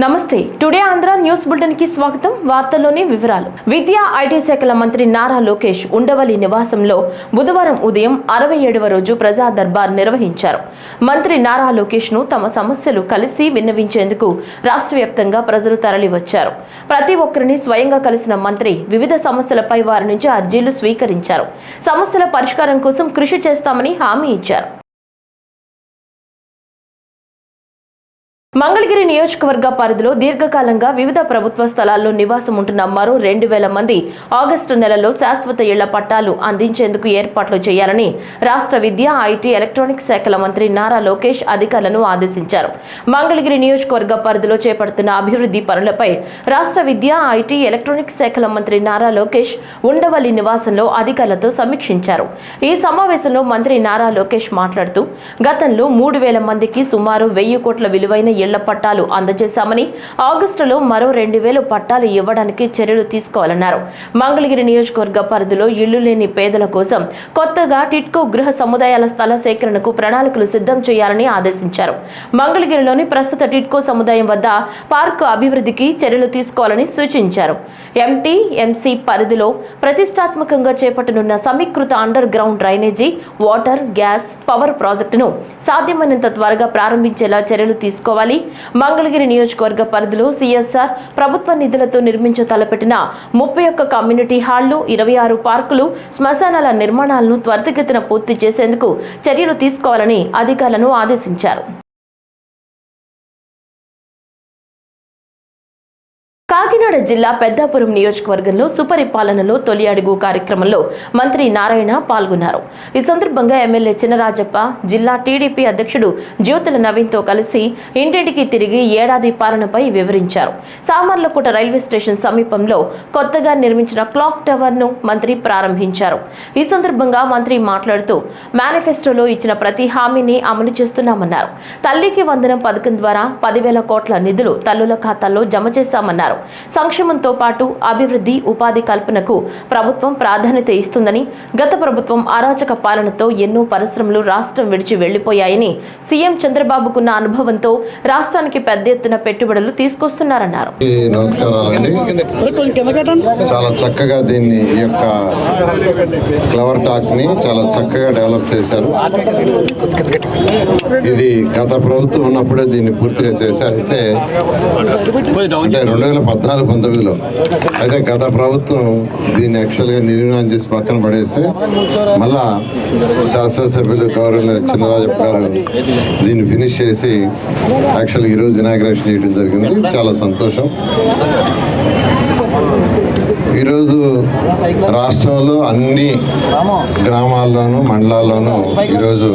నమస్తే. Today Andhra news బులెటిన్కి స్వాగతం. వార్తల్లోని వివరాలు. విద్యా ఐటీ శాఖల మంత్రి నారా లోకేష్ ఉండవల్లి నివాసంలో బుధవారం ఉదయం అరవై ఏడవ రోజు ప్రజా దర్బార్ నిర్వహించారు. మంత్రి నారా లోకేష్ను తమ సమస్యలు కలిసి విన్నవించేందుకు రాష్ట్ర వ్యాప్తంగా ప్రజలు తరలివచ్చారు. ప్రతి ఒక్కరిని స్వయంగా కలిసిన మంత్రి వివిధ సమస్యలపై వారి నుంచి అర్జీలు స్వీకరించారు. సమస్యల పరిష్కారం కోసం కృషి చేస్తామని హామీ ఇచ్చారు. మంగళగిరి నియోజకవర్గ పరిధిలో దీర్ఘకాలంగా వివిధ ప్రభుత్వ స్థలాల్లో నివాసం ఉంటున్న మరో రెండు వేల మంది ఆగస్టు నెలలో శాశ్వత ఇళ్ళ పట్టాలు అందించేందుకు ఏర్పాట్లు చేయాలని రాష్ట్ర విద్య ఐటీ ఎలక్ట్రానిక్ శాఖల మంత్రి నారా లోకేష్ అధికారులను ఆదేశించారు. మంగళగిరి నియోజకవర్గ పరిధిలో చేపడుతున్న అభివృద్ధి పనులపై రాష్ట్ర విద్య ఐటీ ఎలక్ట్రానిక్ శాఖల మంత్రి నారా లోకేష్ ఉండవల్లి నివాసంలో అధికారులతో సమీక్షించారు. ఈ సమావేశంలో మంత్రి నారా లోకేష్ మాట్లాడుతూ గతంలో మూడు వేల మందికి సుమారు వెయ్యి కోట్ల విలువైన ఇళ్ళ పట్టాలు అందజేశామని ఆగస్టులో మరో రెండు వేలు పట్టాలు ఇవ్వడానికి చర్యలు తీసుకోవాలన్నారు. మంగళగిరి నియోజకవర్గ పరిధిలో ఇళ్ళు లేని పేదల కోసం కొత్తగా టిట్కో గృహ సముదాయాల స్థల సేకరణకు ప్రణాళికలు సిద్ధం చేయాలని ఆదేశించారు. మంగళగిరిలోని ప్రస్తుత టిట్కో సముదాయం వద్ద పార్కు అభివృద్ధికి చర్యలు తీసుకోవాలని సూచించారు. ఎంటీ ఎంసీ పరిధిలో ప్రతిష్టాత్మకంగా చేపట్టనున్న సమీకృత underground drainage water gas power ప్రాజెక్టును సాధ్యమైనంత త్వరగా ప్రారంభించేలా చర్యలు తీసుకోవాలి. మంగళగిరి నియోజకవర్గ పరిధిలో సిఎస్ఆర్ ప్రభుత్వ నిధులతో నిర్మించ తలపెట్టిన ముప్పై ఒక్క కమ్యూనిటీ హాళ్ళు ఇరవై ఆరు పార్కులు శ్మశానాల నిర్మాణాలను త్వరితగతిన పూర్తి చేసేందుకు చర్యలు తీసుకోవాలని అధికారులను ఆదేశించారు. కాకినాడ జిల్లా పెద్దాపురం నియోజకవర్గంలో సుపరిపాలనలో తొలి అడుగు కార్యక్రమంలో మంత్రి నారాయణ పాల్గొన్నారు. ఈ సందర్భంగా ఎమ్మెల్యే చినరాజప్ప జిల్లా టీడీపీ అధ్యక్షుడు జ్యోతుల నవీన్తో కలిసి ఇంటింటికి తిరిగి ఏడాది పాలనపై వివరించారు. సామర్లకోట రైల్వే స్టేషన్ సమీపంలో కొత్తగా నిర్మించిన క్లాక్ టవర్ను మంత్రి ప్రారంభించారు. ఈ సందర్భంగా మంత్రి మాట్లాడుతూ మేనిఫెస్టోలో ఇచ్చిన ప్రతి హామీని అమలు చేస్తున్నామన్నారు. తల్లికి వందనం పథకం ద్వారా పదివేల కోట్ల నిధులు తల్లుల ఖాతాల్లో జమ చేశామన్నారు. సంక్షేమంతో పాటు అభివృద్ధి ఉపాధి కల్పనకు ప్రభుత్వం ప్రాధాన్యత ఇస్తుందని గత ప్రభుత్వం అరాచక పాలనతో ఎన్నో పరిశ్రమలు రాష్ట్రం విడిచి వెళ్ళిపోయాయని సీఎం చంద్రబాబుకున్న అనుభవంతో రాష్ట్రానికి పెద్ద ఎత్తున పెట్టుబడులు తీసుకొస్తున్నారన్నారు. చాలా చక్కగా దీన్ని ఈ యొక్క క్లవర్ టాక్స్ని చాలా చక్కగా డెవలప్ చేశారు. ఇది గత ప్రభుత్వం ఉన్నప్పుడే దీన్ని పూర్తిగా చేశారు. అయితే అంటే రెండు వేల పద్నాలుగు పంతొమ్మిదిలో. అయితే గత ప్రభుత్వం దీన్ని యాక్చువల్గా నిర్మాణం చేసి పక్కన పడేస్తే మళ్ళా శాసనసభ్యులు గౌరవ చిన్నరాజప్ప గారు దీన్ని ఫినిష్ చేసి యాక్చువల్గా ఈరోజు ఇనాగ్రేషన్ చేయడం జరిగింది. చాలా సంతోషం. ఈరోజు రాష్ట్రంలో అన్ని గ్రామాల్లోనూ మండలాల్లోనూ ఈరోజు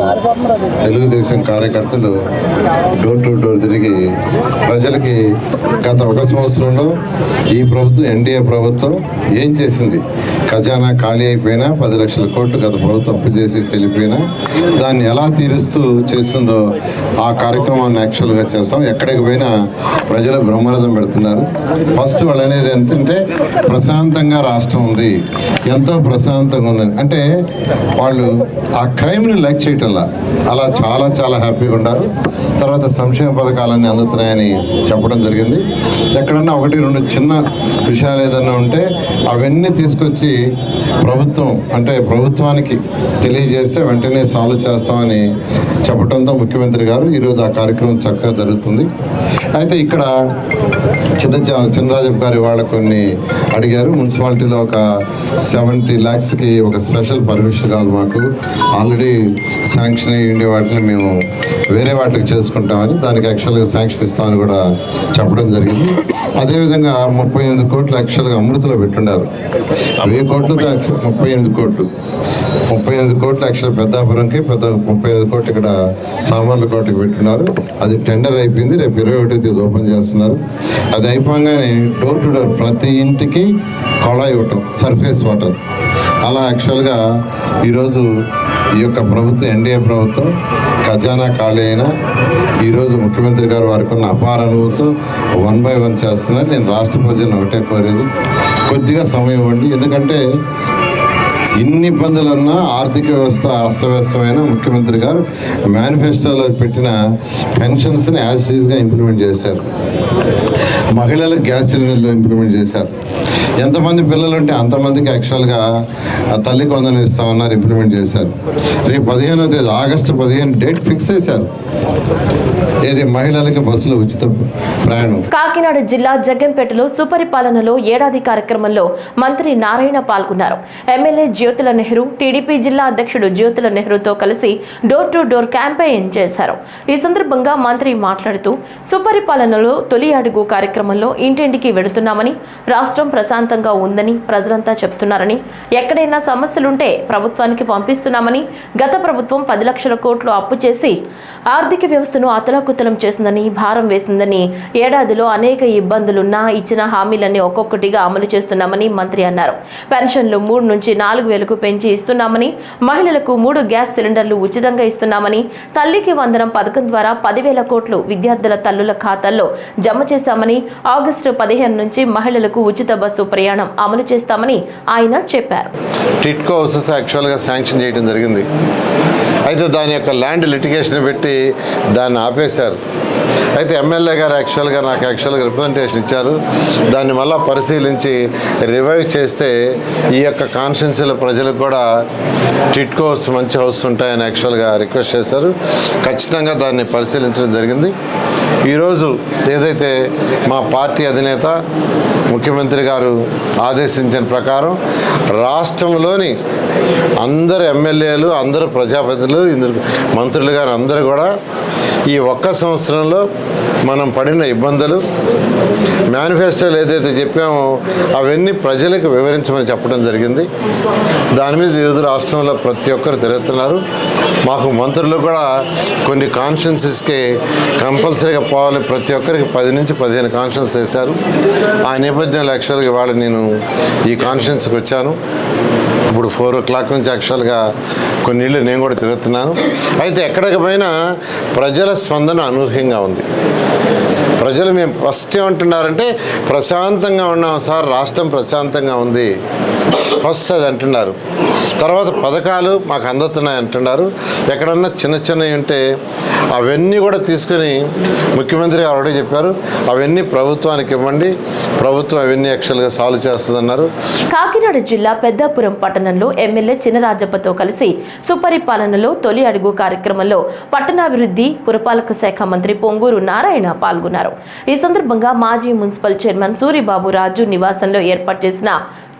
తెలుగుదేశం కార్యకర్తలు డోర్ టు డోర్ తిరిగి ప్రజలకి గత ఒక సంవత్సరంలో ఈ ప్రభుత్వం ఎన్డీఏ ప్రభుత్వం ఏం చేసింది? ఖజానా ఖాళీ అయిపోయినా పది లక్షల కోట్లు గత ప్రభుత్వం అప్పు చేసి వెళ్ళిపోయినా దాన్ని ఎలా తీరుస్తూ చేస్తుందో ఆ కార్యక్రమాన్ని యాక్చువల్గా చేస్తాం. ఎక్కడికి పోయినా ప్రజలు బ్రహ్మరథం పెడుతున్నారు. ఫస్ట్ వాళ్ళు అనేది ఎంతంటే ప్రశాంతంగా రాష్ట్రం ఉంది. ఎంతో ప్రశాంతంగా ఉందని. అంటే వాళ్ళు ఆ క్రైమ్ని లైక్ చేయటంలా. అలా చాలా చాలా హ్యాపీగా ఉన్నారు. తర్వాత సంక్షేమ పథకాలన్నీ అందుతున్నాయని చెప్పడం జరిగింది. ఎక్కడన్నా ఒకటి రెండు చిన్న విషయాలు ఏదన్నా ఉంటే అవన్నీ తీసుకొచ్చి ప్రభుత్వం అంటే ప్రభుత్వానికి తెలియజేస్తే వెంటనే సాల్వ్ చేస్తామని చెప్పడంతో ముఖ్యమంత్రి గారు ఈరోజు ఆ కార్యక్రమం చక్కగా జరుగుతుంది. అయితే ఇక్కడ చిన్న చిన్నరాజప్ప గారి ఇవాళ కొన్ని అడిగారు. మున్సిపాలిటీలో ఒక సెవెంటీ ల్యాక్స్కి ఒక స్పెషల్ పర్మిషన్ కావాలి మాకు. ఆల్రెడీ శాంక్షన్ అయ్యి ఉండే వాటిని మేము వేరే వాటికి చేసుకుంటామని దానికి యాక్చువల్గా శాంక్షన్ ఇస్తామని కూడా చెప్పడం జరిగింది. అదేవిధంగా ముప్పై ఎనిమిది కోట్లు యాక్చువల్గా అమృతలో పెట్టుండారు. వెయ్యి కోట్లు ముప్పై ఎనిమిది కోట్లు. ముప్పై ఐదు కోట్లు యాక్చువల్ పెద్దాపురంకి పెద్ద ముప్పై ఐదు కోట్లు ఇక్కడ సామాన్ల కోటకి పెట్టున్నారు అది టెండర్ అయిపోయింది రేపు ఇరవై ఒకటి తేదీ ఓపెన్ చేస్తున్నారు. అది అయిపోగానే డోర్ టు డోర్ ప్రతి ఇంటికి కొళాయి ఇవ్వటం సర్ఫేస్ వాటర్ అలా యాక్చువల్గా ఈరోజు ఈ యొక్క ప్రభుత్వం ఎన్డీఏ ప్రభుత్వం ఖజానా ఖాళీ అయినా ఈరోజు ముఖ్యమంత్రి గారు వారికి ఉన్న అపార అనుభవంతో వన్ బై వన్ చేస్తున్నారు. నేను రాష్ట్ర ప్రజలను ఒకటే కోరేది. కొద్దిగా సమయం ఇవ్వండి. ఎందుకంటే ఇన్ని ఇబ్బందులున్నా ఆర్థిక వ్యవస్థ అస్తవ్యస్తమైన ముఖ్యమంత్రి గారు మేనిఫెస్టోలో పెట్టిన పెన్షన్స్ని యాజ్గా ఇంప్లిమెంట్ చేశారు. మహిళలకు గ్యాస్ సిలిండర్లు ఇంప్లిమెంట్ చేశారు. ఎంతమంది పిల్లలు ఉంటే అంతమందికి యాక్చువల్గా తల్లి కొందరు ఇస్తామన్నారు ఇంప్లిమెంట్ చేశారు. రేపు పదిహేనో తేదీ ఆగస్టు పదిహేను డేట్ ఫిక్స్ చేశారు. ఏది మహిళలకి బస్సులో ఉచిత ప్రయాణం? కాకినాడ జిల్లా జగ్గంపేటలో సుపరిపాలనలో ఏడాది కార్యక్రమంలో మంత్రి నారాయణ పాల్గొన్నారు. ఎమ్మెల్యే జ్యోతుల నెహ్రూ టీడీపీ జిల్లా అధ్యక్షుడు జ్యోతుల నెహ్రూతో కలిసి డోర్ టు డోర్ క్యాంపెయిన్ చేశారు. ఈ సందర్భంగా మంత్రి మాట్లాడుతూ సుపరిపాలనలో తొలి అడుగు కార్యక్రమంలో ఇంటింటికి వెడుతున్నామని రాష్ట్రం ప్రశాంతంగా ఉందని ప్రజలంతా చెప్తున్నారని ఎక్కడైనా సమస్యలుంటే ప్రభుత్వానికి పంపిస్తున్నామని గత ప్రభుత్వం పది లక్షల కోట్లు అప్పు చేసి ఆర్థిక వ్యవస్థను అతలాకుతలం చేసిందని భారం వేసిందని ఏడాదిలో అనేక ఇబ్బందులున్నా ఇచ్చిన హామీలన్నీ ఒక్కొక్కటిగా అమలు చేస్తున్నామని మంత్రి అన్నారు. పెన్షన్లు మూడు నుంచి నాలుగు వేలకు పెంచి ఇస్తున్నామని మహిళలకు మూడు గ్యాస్ సిలిండర్లు ఉచితంగా ఇస్తున్నామని తల్లికి వందనం పథకం ద్వారా పదివేల కోట్లు విద్యార్థుల తల్లుల ఖాతాల్లో జమ చేశామని ఆగస్టు పదిహేను నుంచి మహిళలకు ఉచిత బస్సు ప్రయాణం అమలు చేస్తామని ఆయన చెప్పారు. టిట్కో హౌసెస్ యాక్చువల్గా శాంక్షన్ చేయడం జరిగింది. అయితే దాని యొక్క ల్యాండ్ లిటిగేషన్ పెట్టి దాన్ని ఆపేశారు. అయితే ఎమ్మెల్యే గారు యాక్చువల్గా నాకు యాక్చువల్గా రిప్రజెంటేషన్ ఇచ్చారు. దాన్ని మళ్ళీ పరిశీలించి రివైవ్ చేస్తే ఈ యొక్క కాన్స్టిట్యున్సీల ప్రజలకు కూడా టిట్కోస్ మంచి హౌస్ ఉంటాయని యాక్చువల్గా రిక్వెస్ట్ చేశారు. ఖచ్చితంగా దాన్ని పరిశీలించడం జరిగింది. ఈరోజు ఏదైతే మా పార్టీ అధినేత ముఖ్యమంత్రి గారు ఆదేశించిన ప్రకారం రాష్ట్రంలోని అందరు ఎమ్మెల్యేలు అందరు ప్రజాప్రతినిధులు ఇందులో మంత్రులు గారు అందరూ కూడా ఈ ఒక్క సంవత్సరంలో మనం పడిన ఇబ్బందులు మేనిఫెస్టోలు ఏదైతే చెప్పామో అవన్నీ ప్రజలకు వివరించమని చెప్పడం జరిగింది. దాని మీద వివిధ రాష్ట్రంలో ప్రతి ఒక్కరు తిరుగుతున్నారు. మాకు మంత్రులు కూడా కొన్ని కాన్స్టిట్యున్సీస్కి కంపల్సరీగా పోవాలి. ప్రతి ఒక్కరికి పది నుంచి పదిహేను కాన్స్టిట్యూన్స్ వేశారు. ఆ నేపథ్యంలో యాక్చువల్గా ఇవాళ నేను ఈ కాన్స్టిట్యున్సీకి వచ్చాను. ఇప్పుడు ఫోర్ ఓ క్లాక్ నుంచి యాక్చువల్గా కొన్ని ఇళ్ళు నేను కూడా తిరుగుతున్నాను. అయితే ఎక్కడికి పోయినా ప్రజల స్పందన అనూహ్యంగా ఉంది. ప్రజలు మేము ఫస్ట్ ఏమంటున్నారంటే ప్రశాంతంగా ఉన్నాం సార్ రాష్ట్రం ప్రశాంతంగా ఉంది. ఫస్ట్ అది అంటున్నారు. తర్వాత పథకాలు మాకు అందుతున్నాయి అంటున్నారు. ఎక్కడన్నా చిన్న చిన్నవి ఉంటే అవన్నీ కూడా తీసుకుని ముఖ్యమంత్రి గారు ఆల్రెడీ చెప్పారు అవన్నీ ప్రభుత్వానికి ఇవ్వండి. ప్రభుత్వం అవన్నీ యాక్చువల్గా సాల్వ్ చేస్తుందన్నారు. కాకినాడ జిల్లా పెద్దాపురం పట్టణంలో ఎమ్మెల్యే చినరాజప్పతో కలిసి సుపరిపాలనలో తొలి అడుగు కార్యక్రమంలో పట్టణాభివృద్ధి పురపాలక శాఖ మంత్రి పొంగూరు నారాయణ పాల్గొన్నారు. ఈ సందర్భంగా మాజీ మున్సిపల్ చైర్మన్ సూరిబాబు రాజు నివాసంలో ఏర్పాటు చేసిన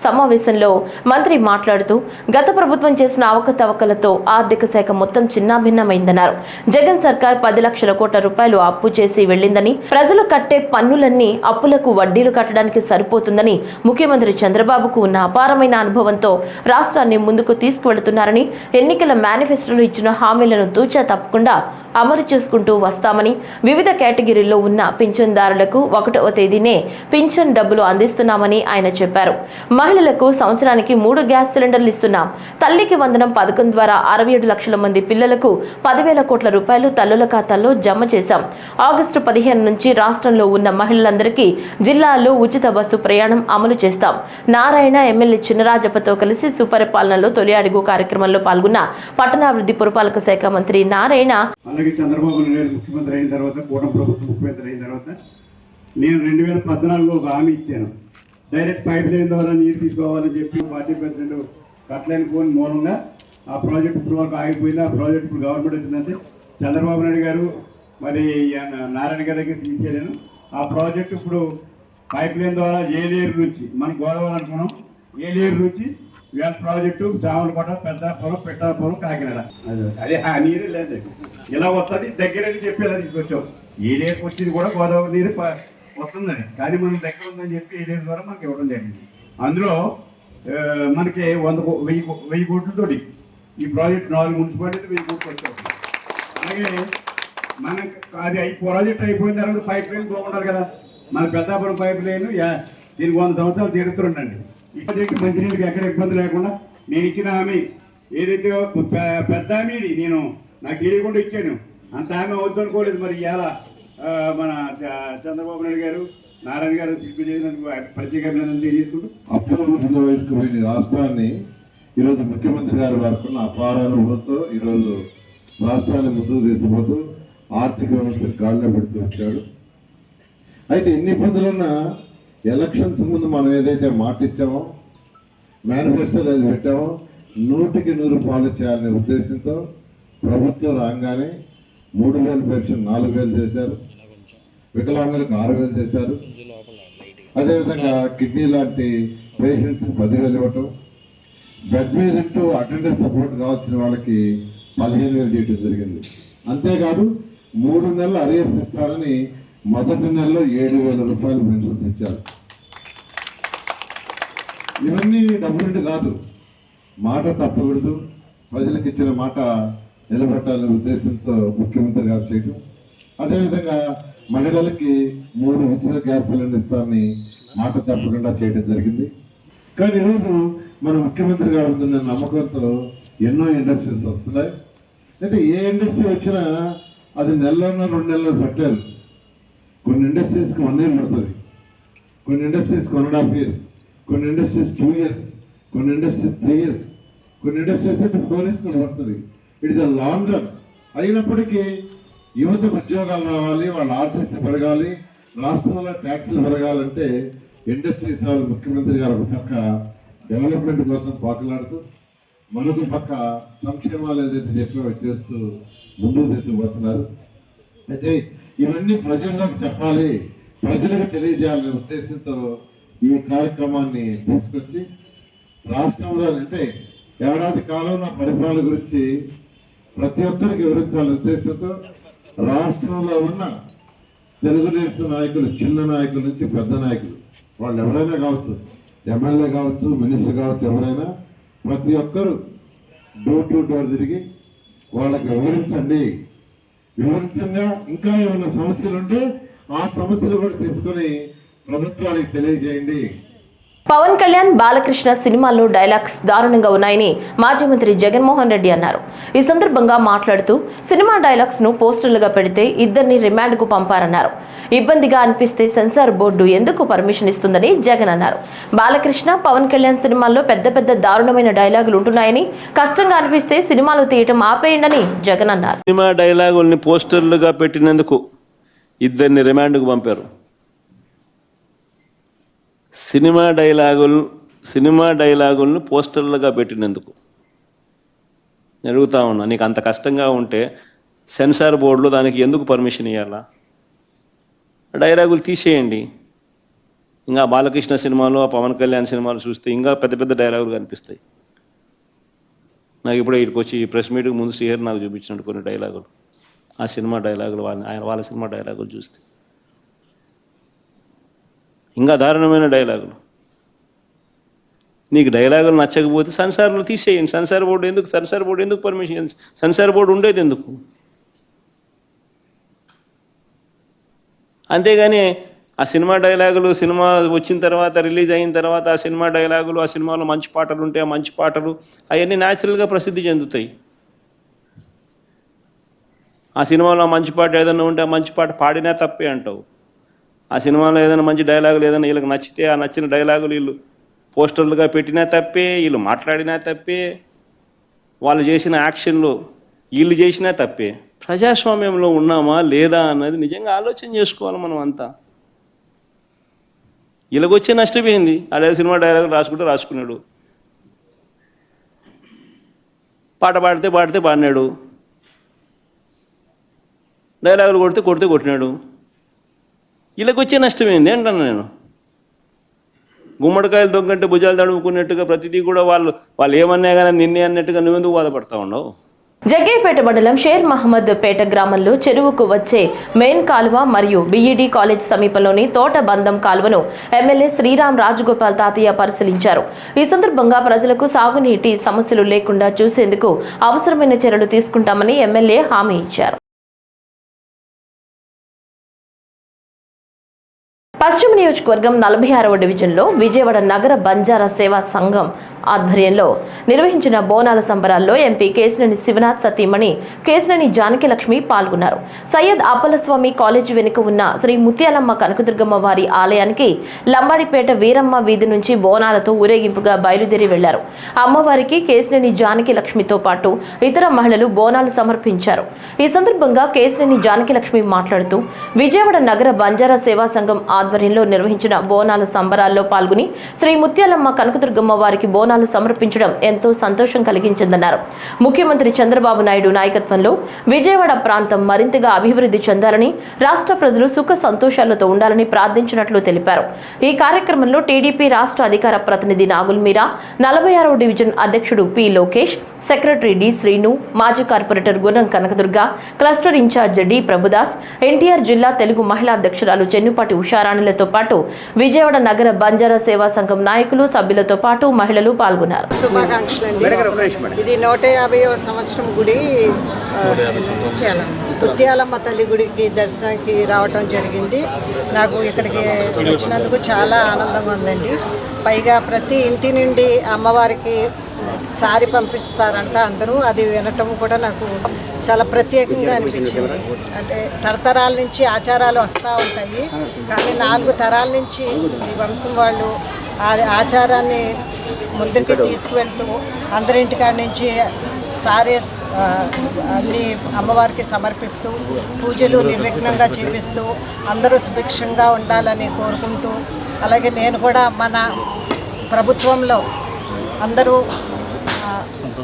సమావేశంలో మంత్రి మాట్లాడుతూ గత ప్రభుత్వం చేసిన అవకతవకలతో ఆర్థిక శాఖ మొత్తం చిన్నాభిన్నమైందన్నారు. జగన్ సర్కార్ పది లక్షల కోట్ల రూపాయలు అప్పు చేసి వెళ్ళిందని ప్రజలు కట్టే పన్నులన్నీ అప్పులకు వడ్డీలు కట్టడానికి సరిపోతుందని ముఖ్యమంత్రి చంద్రబాబుకు ఉన్న అపారమైన అనుభవంతో రాష్ట్రాన్ని ముందుకు తీసుకువెళుతున్నారని ఎన్నికల మేనిఫెస్టోలో ఇచ్చిన హామీలను తూచా తప్పకుండా అమలు చేసుకుంటూ వస్తామని వివిధ కేటగిరీల్లో ఉన్న పింఛన్దారులకు ఒకటవ తేదీనే పింఛన్ డబ్బులు అందిస్తున్నామని ఆయన చెప్పారు. మహిళలకు సంవత్సరానికి మూడు గ్యాస్ సిలిండర్లు ఇస్తున్నాం. తల్లికి వందనం పథకం ద్వారా అరవై ఏడు లక్షల మంది పిల్లలకు పదివేల కోట్ల రూపాయలు తల్లుల ఖాతాల్లో జమ చేశాం. ఆగస్టు పదిహేను నుంచి రాష్ట్రంలో ఉన్న మహిళలందరికీ జిల్లాల్లో ఉచిత బస్సు ప్రయాణం అమలు చేస్తాం. నారాయణ ఎమ్మెల్యే చినరాజప్పతో కలిసి సుపరిపాలనలో తొలి అడుగు కార్యక్రమంలో పాల్గొన్న పట్టణాభివృద్ధి పురపాలక శాఖ మంత్రి నారాయణ అలాగే చంద్రబాబు నాయుడు ముఖ్యమంత్రి అయిన తర్వాత కూటమి ప్రభుత్వం ముఖ్యమంత్రి అయిన తర్వాత నేను రెండు వేల పద్నాలుగులో ఒక హామీ ఇచ్చాను. డైరెక్ట్ పైప్ లైన్ ద్వారా నీరు తీసుకోవాలని చెప్పి పార్టీ ప్రెసిడెంట్ కట్లైన్ ఫోన్ మూలంగా ఆ ప్రాజెక్ట్ ఇప్పుడు వరకు ఆగిపోయింది. ఆ ప్రాజెక్ట్ ఇప్పుడు గవర్నమెంట్ వచ్చిందంటే చంద్రబాబు నాయుడు గారు మరి నారాయణ గారి దగ్గర తీసుకెళ్ళాను ఆ ప్రాజెక్ట్ ఇప్పుడు పైప్ లైన్ ద్వారా ఏలేరు నుంచి మనం గోదావరి అనుకున్నాం. ఏలేరు నుంచి ఇవాళ ప్రాజెక్టు చామలకోట పెద్దాపురం పెట్టాపురం కాకినాడ. అదే. అదే ఆ నీరు లేదు. ఇలా వస్తుంది దగ్గర అని చెప్పి ఇలా తీసుకొచ్చాం. ఏ లేకు వచ్చింది కూడా గోదావరి నీరు వస్తుందని కానీ మనం దగ్గర ఉందని చెప్పి ఏ ద్వారా మనకి ఇవ్వడం జరిగింది. అందులో మనకి వంద వెయ్యి వెయ్యి కోట్లతోటి ఈ ప్రాజెక్ట్ నాలుగు మున్సిపాలిటీ వెయ్యి కోట్లు వచ్చాయి. అలాగే మన అది అయి ప్రాజెక్ట్ అయిపోయిన తర్వాత పైప్ లైన్ బాగుండాలి కదా. మన పెద్దాపురం పైప్ లైన్ యా- దీనికి వంద సంవత్సరాలు తీరుతుండండి ఈ ప్రాజెక్ట్ మంచినీళ్ళకి ఎక్కడ ఇబ్బంది లేకుండా నేను ఇచ్చిన హామీ ఏదైతే పెద్ద హామీ నేను నాకు తెలియకుండా ఇచ్చాను. అంత హామీ వద్దనుకోలేదు మరి ఎలా మన చ- చంద్రబాబు నాయుడు గారు నారాయణ గారు పిలుపు చేసినందుకు ప్రత్యేక అభినందనలు తెలియజేసుకుంటూ అప్పుల రాష్ట్రాన్ని ఈరోజు ముఖ్యమంత్రి గారు వారుకున్న అపార ఈరోజు రాష్ట్రాన్ని ముందుకు తీసుకుపోతూ ఆర్థిక వ్యవస్థను గాల్లో పెడుతూ వచ్చాడు. అయితే ఎన్ని ఇబ్బందులున్నా ఎలక్షన్స్ ముందు మనం ఏదైతే మాట ఇచ్చామో మేనిఫెస్టోలో అది పెట్టామో నూటికి నూరు పాలు చేయాలనే ఉద్దేశంతో ప్రభుత్వం రాగానే మూడు వేలు పెన్షన్ నాలుగు వేలు చేశారు. వికలాంగులకు ఆరు వేలు చేశారు. అదేవిధంగా కిడ్నీ లాంటి పేషెంట్స్ పదివేలు ఇవ్వటం బెడ్ మీద ఇంటూ అటెండెన్స్ సపోర్ట్ కావాల్సిన వాళ్ళకి పదిహేను వేలు చేయడం జరిగింది. అంతేకాదు మూడు నెలలు అరియర్స్ ఇస్తారని మొదటి నెలలో ఏడు వేల రూపాయలు పెన్షన్స్ ఇచ్చారు. ఇవన్నీ డబ్బులుండి కాదు మాట తప్పకూడదు. ప్రజలకు ఇచ్చిన మాట నిలబెట్టాలనే ఉద్దేశంతో ముఖ్యమంత్రి గారు చేయడం అదేవిధంగా మహిళలకి మూడు ఉచిత గ్యాస్ సిలిండర్ ఇస్తారని మాట తప్పకుండా చేయడం జరిగింది. కానీ ఈరోజు మన ముఖ్యమంత్రి గారు ఉన్న నమ్మకంతో ఎన్నో ఇండస్ట్రీస్ వస్తున్నాయి. అయితే ఏ ఇండస్ట్రీ వచ్చినా అది నెలలోనో రెండు నెలలు పెట్టారు కొన్ని ఇండస్ట్రీస్కి వన్ ఇయర్ పడుతుంది. కొన్ని ఇండస్ట్రీస్కి వన్ అండ్ హాఫ్ ఇయర్స్ కొన్ని ఇండస్ట్రీస్ టూ ఇయర్స్ కొన్ని ఇండస్ట్రీస్ త్రీ ఇయర్స్ కొన్ని ఇండస్ట్రీస్ అయితే ఫోర్ ఇయర్స్ కూడా పడుతుంది. It is a long run అయినప్పటికీ యువతకు ఉద్యోగాలు రావాలి వాళ్ళ ఆర్థిక పెరగాలి రాష్ట్రంలో ట్యాక్సులు పెరగాలంటే ఇండస్ట్రీస్ వాళ్ళు ముఖ్యమంత్రి గారు ఒక పక్క డెవలప్మెంట్ కోసం పాకులాడుతూ మరొక పక్క సంక్షేమాలు ఏదైతే చెప్పారో చేస్తూ ముందుకు తీసుకుపోతున్నారు. అయితే ఇవన్నీ ప్రజల్లోకి చెప్పాలి ప్రజలకు తెలియజేయాలనే ఉద్దేశంతో ఈ కార్యక్రమాన్ని తీసుకొచ్చి రాష్ట్రంలో అంటే ఏడాది కాలంలో పరిపాలన గురించి ప్రతి ఒక్కరికి వివరించాలనే ఉద్దేశంతో రాష్ట్రంలో ఉన్న తెలుగుదేశం నాయకులు చిన్న నాయకుల నుంచి పెద్ద నాయకులు వాళ్ళు ఎవరైనా కావచ్చు ఎమ్మెల్యే కావచ్చు మినిస్టర్ కావచ్చు ఎవరైనా ప్రతి ఒక్కరు డోర్ టు డోర్ తిరిగి వాళ్ళకి వివరించండి. వివరించంగా ఇంకా ఏమైనా సమస్యలు ఉంటే ఆ సమస్యలు కూడా తీసుకొని ప్రభుత్వానికి తెలియజేయండి. పవన్ కళ్యాణ్ బాలకృష్ణ సినిమాల్లో డైలాగ్స్ దారుణంగా ఉన్నాయని మాజీ మంత్రి జగన్మోహన్ రెడ్డి అన్నారు. ఈ సందర్భంగా మాట్లాడుతూ సినిమా డైలాగ్స్ను పోస్టర్లుగా పెడితే ఇద్దరిని రిమాండ్కు పంపారన్నారు. ఇబ్బందిగా అనిపిస్తే సెన్సార్ బోర్డు ఎందుకు పర్మిషన్ ఇస్తుందని జగన్ అన్నారు. బాలకృష్ణ పవన్ కళ్యాణ్ సినిమాల్లో పెద్ద పెద్ద దారుణమైన డైలాగులు ఉంటున్నాయని కష్టంగా అనిపిస్తే సినిమాలు తీయటం ఆపేయండని జగన్ అన్నారు. సినిమా డైలాగుల్ని పోస్టర్లుగా పెట్టినందుకు ఇద్దరిని రిమాండ్కు పంపారు. సినిమా డైలాగులు సినిమా డైలాగులను పోస్టర్లుగా పెట్టినందుకు. నేను అడుగుతా ఉన్నా నీకు అంత కష్టంగా ఉంటే సెన్సార్ బోర్డులో దానికి ఎందుకు పర్మిషన్ ఇవ్వాలా డైలాగులు తీసేయండి. ఇంకా బాలకృష్ణ సినిమాలు ఆ పవన్ కళ్యాణ్ సినిమాలు చూస్తే ఇంకా పెద్ద పెద్ద డైలాగులు కనిపిస్తాయి. నాకు ఇప్పుడే ఇక్కడికి వచ్చి ఈ ప్రెస్ మీట్కి ముందు శ్రీహరి నాకు చూపించినట్టు కొన్ని డైలాగులు. ఆ సినిమా డైలాగులు వాళ్ళ ఆయన వాళ్ళ సినిమా డైలాగులు చూస్తే. ఇంకా దారుణమైన డైలాగులు. నీకు డైలాగులు నచ్చకపోతే సంసారంలో తీసేయండి. సంసార బోర్డు ఎందుకు? సంసార బోర్డు ఎందుకు పర్మిషన్ సంసార బోర్డు ఉండేది ఎందుకు? అంతేగాని ఆ సినిమా డైలాగులు సినిమా వచ్చిన తర్వాత రిలీజ్ అయిన తర్వాత ఆ సినిమా డైలాగులు ఆ సినిమాలో మంచి పాటలు ఉంటే ఆ మంచి పాటలు అవన్నీ న్యాచురల్గా ప్రసిద్ధి చెందుతాయి. ఆ సినిమాలో ఆ మంచి పాట ఏదైనా ఉంటే ఆ మంచి పాట పాడినా తప్పే అంటావు. ఆ సినిమాలో ఏదైనా మంచి డైలాగులు ఏదైనా వీళ్ళకి నచ్చితే ఆ నచ్చిన డైలాగులు వీళ్ళు పోస్టర్లుగా పెట్టినా తప్పే వీళ్ళు మాట్లాడినా తప్పే వాళ్ళు చేసిన యాక్షన్లు వీళ్ళు చేసినా తప్పే. ప్రజాస్వామ్యంలో ఉన్నామా లేదా అన్నది నిజంగా ఆలోచన చేసుకోవాలి మనం అంతా. వీళ్ళకి నష్టపోయింది అదే సినిమా డైలాగ్ రాసుకుంటే రాసుకున్నాడు. పాట పాడితే పాడితే పాడినాడు. డైలాగులు కొడితే కొడితే కొట్టినాడు. వీళ్ళకి వచ్చే నష్టమైంది? అంటాను నేను? గుమ్మడికాయలు దొంగంటే భుజాలు తడుముకున్నట్టుగా ప్రతిదీ కూడా వాళ్ళు వాళ్ళు ఏమన్నా కానీ నిన్నే అన్నట్టుగా నువ్వెందుకు బాధపడతా ఉండవు జగ్గేపేట మండలం షేర్ మహమ్మద్ పేట గ్రామంలో చెరువుకు వచ్చే మెయిన్ కాలువ మరియు బీఈడీ కాలేజ్ సమీపంలోని తోట బంధం కాలువను ఎమ్మెల్యే శ్రీరామ్ రాజగోపాల్ తాతయ్య పరిశీలించారు. ఈ సందర్భంగా ప్రజలకు సాగునీటి సమస్యలు లేకుండా చూసేందుకు అవసరమైన చర్యలు తీసుకుంటామని ఎమ్మెల్యే హామీ ఇచ్చారు. పశ్చిమ నియోజకవర్గం నలభై ఆరవ డివిజన్లో విజయవాడ నగర బంజారా సేవా సంఘం ఆధ్వర్యంలో నిర్వహించిన బోనాల సంబరాల్లో ఎంపీ కేసినేని శివనాథ్ సతీమణి కేసినేని జానకి లక్ష్మి పాల్గొన్నారు. సయ్యద్ అప్పలస్వామి కాలేజీ వెనుక ఉన్న శ్రీ ముత్యాలమ్మ కనకదుర్గమ్మ వారి ఆలయానికి లంబాడిపేట వీరమ్మ వీధి నుంచి బోనాలతో ఊరేగింపుగా బయలుదేరి వెళ్ళారు. అమ్మవారికి కేసినేని జానకి లక్ష్మితో పాటు ఇతర మహిళలు బోనాలు సమర్పించారు. ఈ సందర్భంగా కేసినేని జానకి లక్ష్మి మాట్లాడుతూ విజయవాడ నగర బంజారా సేవా సంఘం ఆధ్వర్యంలో నిర్వహించిన బోనాల సంబరాల్లో పాల్గొని శ్రీ ముత్యాలమ్మ కనకదుర్గమ్మ వారికి బోనాలు సమర్పించడం ఎంతో సంతోషం కలిగించిందన్నారు. ముఖ్యమంత్రి చంద్రబాబు నాయుడు నాయకత్వంలో విజయవాడ ప్రాంతం మరింతగా అభివృద్ధి చెందాలని రాష్ట్ర ప్రజలు సుఖ సంతోషాలతో ఉండాలని ప్రార్థించినట్లు తెలిపారు. ఈ కార్యక్రమంలో టీడీపీ రాష్ట్ర అధికార ప్రతినిధి నాగుల్ మీరా నలభై ఆరో డివిజన్ అధ్యక్షుడు P Lokesh secretary D Srinu మాజీ corporator Gunam Kanakadurga cluster incharge D Prabhudas NTR జిల్లా తెలుగు మహిళా అధ్యక్షురాలు చెన్నుపాటి ఉషారాణిలతో పాటు విజయవాడ నగర బంజారా సేవా సంఘం నాయకులు సభ్యులతో పాటు మహిళలు పాల్గొన్నారు. ఇది నూట యాభై సంవత్సరం. గుడి ముత్యాలమ్మ తల్లి గుడికి దర్శనానికి రావటం జరిగింది. నాకు ఇక్కడికి వచ్చినందుకు చాలా ఆనందంగా ఉందండి. పైగా ప్రతి ఇంటి నుండి అమ్మవారికి సారి పంపిస్తారంట అందరూ. అది వినటం కూడా నాకు చాలా ప్రత్యేకంగా అనిపించింది. అంటే తరతరాల నుంచి ఆచారాలు వస్తూ ఉంటాయి. కానీ నాలుగు తరాల నుంచి ఈ వంశం వాళ్ళు ఆ ఆచారాన్ని ముందుకు తీసుకువెళ్తూ అందరింటికాడ నుంచి సారే అన్ని అమ్మవారికి సమర్పిస్తూ పూజలు నిర్విఘ్నంగా చేపిస్తూ అందరూ సుభిక్షంగా ఉండాలని కోరుకుంటూ అలాగే నేను కూడా మన ప్రభుత్వంలో అందరూ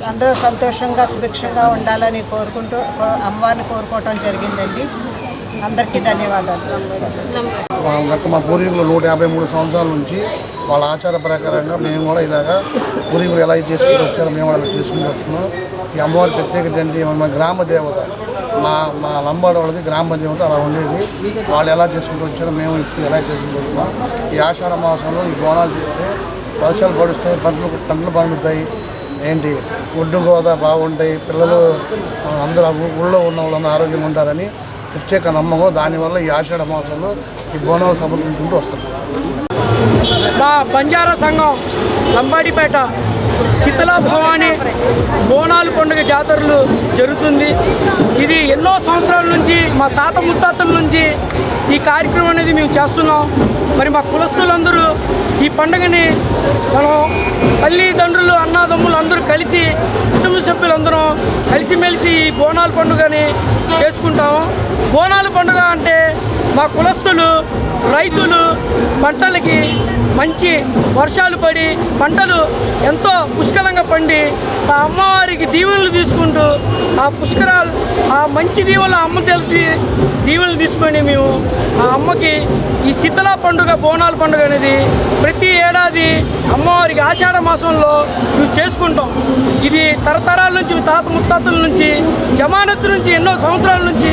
అందరూ సంతోషంగా సుభిక్షంగా ఉండాలని కోరుకుంటూ అమ్మవారిని కోరుకోవటం జరిగిందండి. అందరికీ ధన్యవాదాలు. మా- మా పూర్వీకులు నూట యాభై మూడు సంవత్సరాల నుంచి వాళ్ళ ఆచార ప్రకారంగా మేము కూడా ఇలాగా పూర్వీకులు ఎలా చేసుకుంటూ వచ్చారో మేము కూడా అలా చేసుకుంటూ వస్తున్నాం. ఈ అమ్మవారి ప్రత్యేకత ఏంటి మా గ్రామ దేవత మా మా లంబాడి వాళ్ళది గ్రామ దేవత అలా ఉండేది. వాళ్ళు ఎలా చేసుకుంటూ వచ్చారో మేము ఇప్పుడు ఎలా చేసుకుంటూ వస్తున్నాం. ఈ ఆషాఢ మాసంలో ఈ బోనాలు వర్షాలు పడుస్తాయి పంటలు పంటలు పండుతాయి ఏంటి? ఒడ్డు గోదా బాగుంటాయి. పిల్లలు అందరూ ఊళ్ళో ఉన్న వాళ్ళందరూ ఆరోగ్యంగా ఉంటారని ప్రత్యేక నమ్మకం. దానివల్ల ఈ ఆషాఢ మాసంలో ఈ బోనాలు సమర్పించుకుంటూ వస్తుంది మా బంజారా సంఘం లంబాడిపేట శీతల భవాని బోనాలు పండుగ జాతరలు జరుగుతుంది. ఇది ఎన్నో సంవత్సరాల నుంచి మా తాత ముత్తాతల నుంచి ఈ కార్యక్రమం అనేది మేము చేస్తున్నాం. మరి మా కులస్తులందరూ ఈ పండుగని మనం తల్లిదండ్రులు అన్నదమ్ములు అందరూ కలిసి కుటుంబ సభ్యులందరం కలిసిమెలిసి ఈ బోనాల పండుగని చేసుకుంటాము. బోనాల పండుగ అంటే మా కులస్తులు రైతులు పంటలకి మంచి వర్షాలు పడి పంటలు ఎంతో పుష్కలంగా పండి ఆ అమ్మవారికి దీవెనలు తీసుకుంటూ ఆ పుష్కరాలు ఆ మంచి దీవెనలు అమ్మ తల్లి దీవెనలు తీసుకొని మేము ఆ అమ్మకి ఈ శీతల పండుగ బోనాల పండుగ అనేది ప్రతి ఏడాది అమ్మవారికి ఆషాఢ మాసంలో మేము చేసుకుంటాం. ఇది తరతరాల నుంచి తాత ముత్తాతల నుంచి జమానత్ నుంచి ఎన్నో సంవత్సరాల నుంచి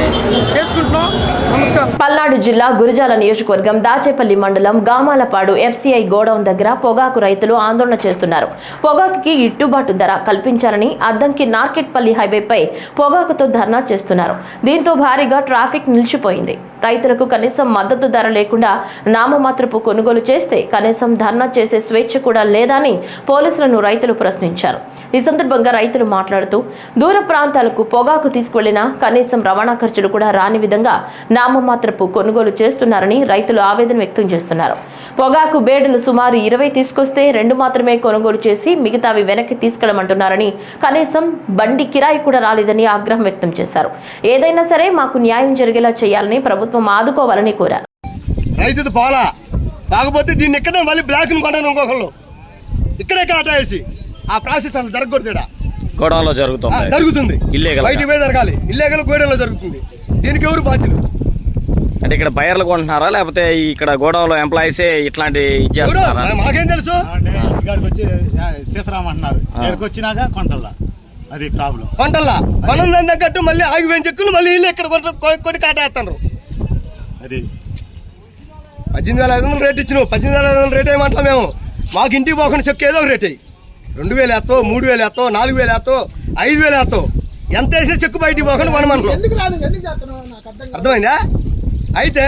చేసుకుంటున్నాం. నమస్కారం. పల్నాడు జిల్లా గురిజాల నియోజకవర్గం దాచేపల్లి మండలం గామాలపాడు ఎఫ్సిఐ గోడౌన్ దగ్గర పొగాకు రైతులు ఆందోళన చేస్తున్నారు. పొగాకుకి గిట్టుబాటు ధర కల్పించాలని అద్దంకి నార్కెట్పల్లి హైవేపై పొగాకుతో ధర్నా చేస్తున్నారు. దీంతో భారీగా ట్రాఫిక్ నిలిచిపోయింది. రైతులకు కనీసం మద్దతు ధర లేకుండా నామమాత్రపు కొనుగోలు చేస్తే కనీసం ధర్నా చేసే స్వేచ్ఛ కూడా లేదని పోలీసులను రైతులు ప్రశ్నించారు. ఈ సందర్భంగా రైతులు మాట్లాడుతూ దూర ప్రాంతాలకు పొగాకు తీసుకువెళ్ళినా కనీసం రవాణా ఖర్చులు కూడా రాని విధంగా నామమాత్రపు కొనుగోలు చేస్తున్నారని రైతులు ఆవేదన వ్యక్తం చేస్తున్నారు. పొగాకు బేడులు సుమారు ఇరవై తీసుకొస్తే రెండు మాత్రమే కొనుగోలు చేసి మిగతావి వెనక్కి తీసుకెళ్ళమంటున్నారని కనీసం బండి కిరాయి కూడా రాలేదని ఆగ్రహం వ్యక్తం చేశారు. ఏదైనా సరే మాకు న్యాయం జరిగేలా చేయాలని ప్రభుత్వం ఆదుకోవాలని కోరారు. రైతుది పోలా. కాకపోతే దీన్ని ఇక్కడే మళ్ళీ బ్లాక్ కొనను ఇంకొకళ్ళు. ఇక్కడే కాటేసి ఆ ప్రాసెస్ అసలు జరగకూడదు ఆ, జరుగుతుంది. జరుగుతుంది గా. బయటికి పోయి జరగాలి. ఇల్లేగల్ గోడెల్లో జరుగుతుంది. దీనికి ఎవరు బాధ్యులు? అంటే ఇక్కడ బయర్లు కొంటున్నారా? లేకపోతే ఇక్కడ గోడౌన్లో ఎంప్లాయీసే ఇట్లాంటి ఇది ఎవరు? చేస్తున్నారా? మాకేం తెలుసు? ఇక్కడికి వచ్చి తీసుకురామంటున్నారు. ఇక్కడికి వచ్చినాక కొంటల్లా. అది ప్రాబ్లం పంటల్లా పనులు తగ్గట్టు మళ్ళీ ఆగిపోయిన చెక్కులు మళ్ళీ ఇల్లు ఇక్కడ కొట్టి- కొ- కొట్టి కాటేస్తున్నారు అది. పద్దెనిమిది వేల ఐదు వందలు రేట్ ఇచ్చినావు. పద్దెనిమిది వేల ఐదు వందలు రేట్ ఏమంటా మేము? మాకు ఇంటికి పోకుండా చెక్కు ఏదో ఒక రేట్. అయ్యి రెండు వేలు ఎత్తో మూడు వేలు ఎత్తో నాలుగు వేలు ఎత్తో ఐదు వేలు ఎత్తో ఎంత వేసినా చెక్కు బయటికి పోకుండా కొనమంటున్నాం అర్థమైందా? అయితే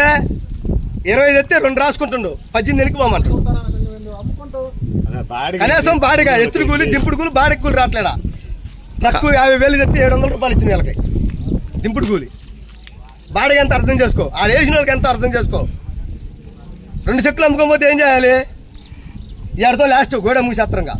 ఇరవై తెస్తే రెండు రాసుకుంటుండు. పద్దెనిమిది వెనక్కి పోమంటాడు కనీసం బాడిగా ఎత్తుడు కూలి దింపుడు కూలి బాడికి కూలి రావట్లేడా ట్రక్కు యాభై వేలు తెస్తే ఏడు వందల రూపాయలు ఇచ్చింది వీళ్ళకి. దింపుడు కూలి. బాడిగ ఎంత అర్థం చేసుకో? ఆ వేసిన వాళ్ళకి ఎంత అర్థం చేసుకో? రెండు చెట్లు అమ్ముకోకపోతే ఏం చేయాలి? ఎడతో లాస్ట్ గోడ మూసేత్రంగా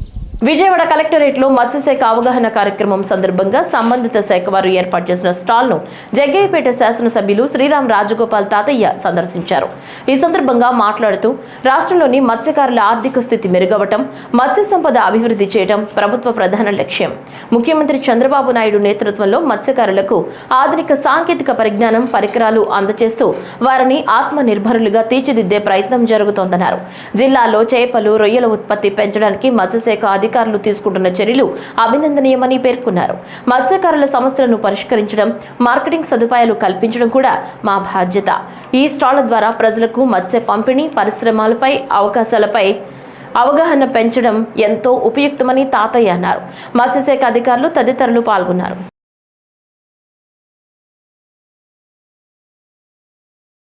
విజయవాడ కలెక్టరేట్లో మత్స్యశాఖ అవగాహన కార్యక్రమం సందర్భంగా సంబంధిత శాఖ వారు ఏర్పాటు చేసిన స్టాల్ను జగ్గయ్యపేట శాసనసభ్యులు శ్రీరామ్ రాజగోపాల్ తాతయ్య సందర్శించారు. ఈ సందర్భంగా మాట్లాడుతూ రాష్ట్రంలోని మత్స్యకారుల ఆర్థిక స్థితి మెరుగవటం మత్స్య సంపద అభివృద్ధి చేయడం ప్రభుత్వ ప్రధాన లక్ష్యం. ముఖ్యమంత్రి చంద్రబాబు నాయుడు నేతృత్వంలో మత్స్యకారులకు ఆధునిక సాంకేతిక పరిజ్ఞానం పరికరాలు అందజేస్తూ వారిని ఆత్మనిర్భరులుగా తీర్చిదిద్దే ప్రయత్నం జరుగుతోందన్నారు. జిల్లాలో చేపలు రొయ్యల ఉత్పత్తి పెంచడానికి మత్స్యశాఖ అధికారులు తీసుకుంటున్న చర్యలు అభినందనీయమని పేర్కొన్నారు. మత్స్యకారుల సమస్యలను పరిష్కరించడం మార్కెటింగ్ సదుపాయాలు కల్పించడం కూడా మా బాధ్యత. ఈ స్టాళ్ళ ద్వారా ప్రజలకు మత్స్య పంపిణీ పరిశ్రమలపై అవకాశాలపై అవగాహన పెంచడం ఎంతో ఉపయుక్తమని తాతయ్య అన్నారు. మత్స్యశాఖ అధికారులు తదితరులు పాల్గొన్నారు.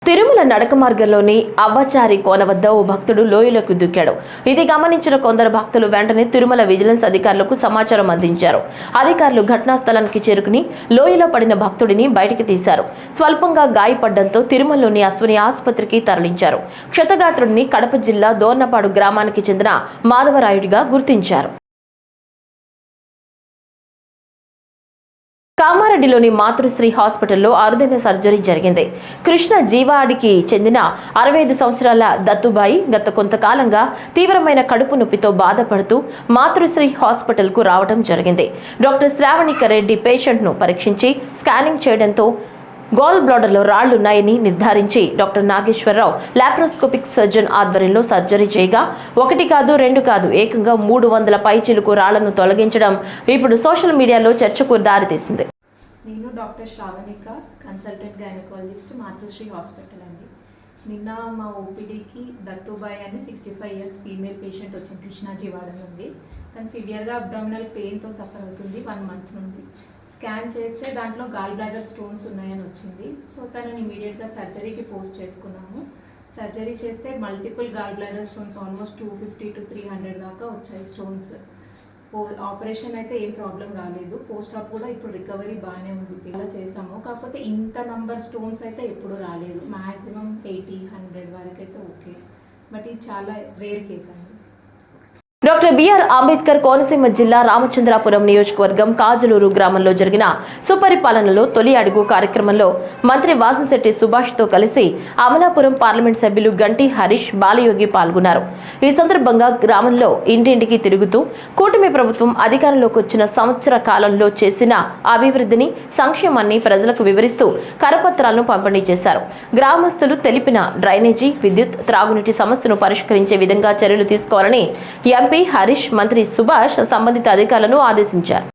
తిరుమల నడక మార్గంలోని అవ్వచారి కోన వద్ద ఓ భక్తుడు లోయలోకి దూకాడు. ఇది గమనించిన కొందరు భక్తులు వెంటనే తిరుమల విజిలెన్స్ అధికారులకు సమాచారం అందించారు. అధికారులు ఘటనా స్థలానికి చేరుకుని లోయలో పడిన భక్తుడిని బయటికి తీశారు. స్వల్పంగా గాయపడ్డంతో తిరుమలలోని అశ్విని ఆసుపత్రికి తరలించారు. క్షతగాత్రుడిని కడప జిల్లా దోర్నపాడు గ్రామానికి చెందిన మాధవరాయుడిగా గుర్తించారు. కామారెడ్డిలోని మాతృశ్రీ హాస్పిటల్లో అరుదైన సర్జరీ జరిగింది. కృష్ణ జీవాడికి చెందిన అరవై ఐదు సంవత్సరాల దత్తుబాయి గత కొంతకాలంగా తీవ్రమైన కడుపు నొప్పితో బాధపడుతూ మాతృశ్రీ హాస్పిటల్కు రావడం జరిగింది. డాక్టర్ శ్రావణిక రెడ్డి పేషెంట్ను పరీక్షించి స్కానింగ్ చేయడంతో గోల్ బ్లాడర్లో రాళ్ళున్నాయని నిర్ధారించి డాక్టర్ నాగేశ్వరరావు లాప్రోస్కోపిక్ సర్జన్ ఆధ్వర్యంలో సర్జరీ చేయగా ఒకటి కాదు రెండు కాదు ఏకంగా మూడు వందల పైచిలుకు రాళ్ళను తొలగించడం ఇప్పుడు సోషల్ మీడియాలో చర్చకు దారితీసింది. నేను doctor Sravanika consultant gynaecologist Matrusri hospital అండి. నిన్న మా ఓపీడీకి దత్తుబాయ్ అని sixty five years female patient వచ్చింది కృష్ణాజీవాడ నుండి. తను సివియర్గా అబ్డామినల్ పెయిన్తో సఫర్ అవుతుంది వన్ మంత్ నుండి. స్కాన్ చేస్తే దాంట్లో గాల్ బ్లాడర్ స్టోన్స్ ఉన్నాయని వచ్చింది. సో తనని ఇమీడియట్గా సర్జరీకి పోస్ట్ చేసుకున్నాము. సర్జరీ చేస్తే multiple gall bladder stones almost two fifty to three hundred దాకా వచ్చాయి స్టోన్స్ పో ఆపరేషన్ అయితే ఏం ప్రాబ్లం రాలేదు. పోస్ట్ ఆప్ కూడా ఇప్పుడు రికవరీ బాగానే ఉంది. ఇలా చేసాము కాకపోతే ఇంత నంబర్ స్టోన్స్ అయితే ఎప్పుడు రాలేదు. మ్యాక్సిమం ఎయిటీ హండ్రెడ్ వరకు అయితే ఓకే బట్ ఇది చాలా రేర్ కేస్ అండి. డాక్టర్ బిఆర్ అంబేద్కర్ కోనసీమ జిల్లా రామచంద్రాపురం నియోజకవర్గం కాజలూరు గ్రామంలో జరిగిన సుపరిపాలనలో తొలి అడుగు కార్యక్రమంలో మంత్రి వాసంశెట్టి సుభాష్తో కలిసి అమలాపురం పార్లమెంట్ సభ్యులు గంటి హరీష్ బాలయోగి పాల్గొన్నారు. ఈ సందర్భంగా గ్రామంలో ఇంటింటికి తిరుగుతూ కూటమి ప్రభుత్వం అధికారంలోకి వచ్చిన సంవత్సర కాలంలో చేసిన అభివృద్ధిని సంక్షేమాన్ని ప్రజలకు వివరిస్తూ కరపత్రాలను పంపిణీ చేశారు. గ్రామస్తులు తెలిపిన డ్రైనేజీ విద్యుత్ త్రాగునీటి సమస్యను పరిష్కరించే విధంగా చర్యలు తీసుకోవాలని ఎంపీ హరీష్ మంత్రి సుభాష్ సంబంధిత అధికారులను ఆదేశించారు.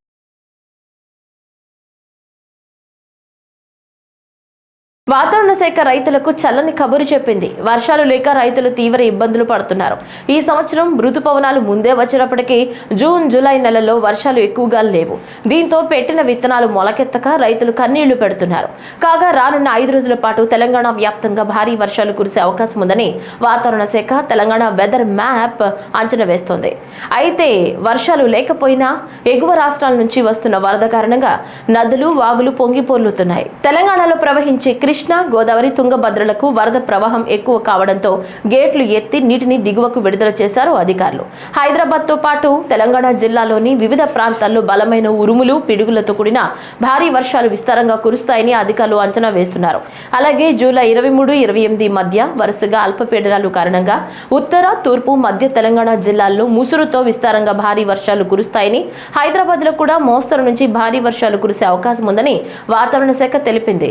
వాతావరణ శాఖ రైతులకు చల్లని కబురు చెప్పింది. వర్షాలు లేక రైతులు తీవ్ర ఇబ్బందులు పడుతున్నారు. ఈ సంవత్సరం ఋతుపవనాలు ముందే వచ్చినప్పటికీ జూన్ జూలై నెలల్లో వర్షాలు ఎక్కువగా లేవు. దీంతో పెట్టిన విత్తనాలు మొలకెత్తక రైతులు కన్నీళ్ళు పెడుతున్నారు. కాగా రానున్న ఐదు రోజుల పాటు తెలంగాణ వ్యాప్తంగా భారీ వర్షాలు కురిసే అవకాశం ఉందని వాతావరణ శాఖ తెలంగాణ వెదర్ మ్యాప్ అంచనా వేస్తోంది. అయితే వర్షాలు లేకపోయినా ఎగువ రాష్ట్రాల నుంచి వస్తున్న వరద కారణంగా నదులు వాగులు పొంగిపోర్లుతున్నాయి. తెలంగాణలో ప్రవహించే కృష్ణా గోదావరి తుంగభద్రలకు వరద ప్రవాహం ఎక్కువ కావడంతో గేట్లు ఎత్తి నీటిని దిగువకు విడుదల చేశారు అధికారులు. హైదరాబాద్తో పాటు తెలంగాణ జిల్లాలోని వివిధ ప్రాంతాల్లో బలమైన ఉరుములు పిడుగులతో కూడిన భారీ వర్షాలు విస్తారంగా కురుస్తాయని అధికారులు అంచనా వేస్తున్నారు. అలాగే జూలై ఇరవై మూడు ఇరవై ఎనిమిది మధ్య వరుసగా అల్పపీడనాలు కారణంగా ఉత్తర తూర్పు మధ్య తెలంగాణ జిల్లాల్లో ముసురుతో విస్తారంగా భారీ వర్షాలు కురుస్తాయని హైదరాబాద్లో కూడా మోస్తరు నుంచి భారీ వర్షాలు కురిసే అవకాశం ఉందని వాతావరణ శాఖ తెలిపింది.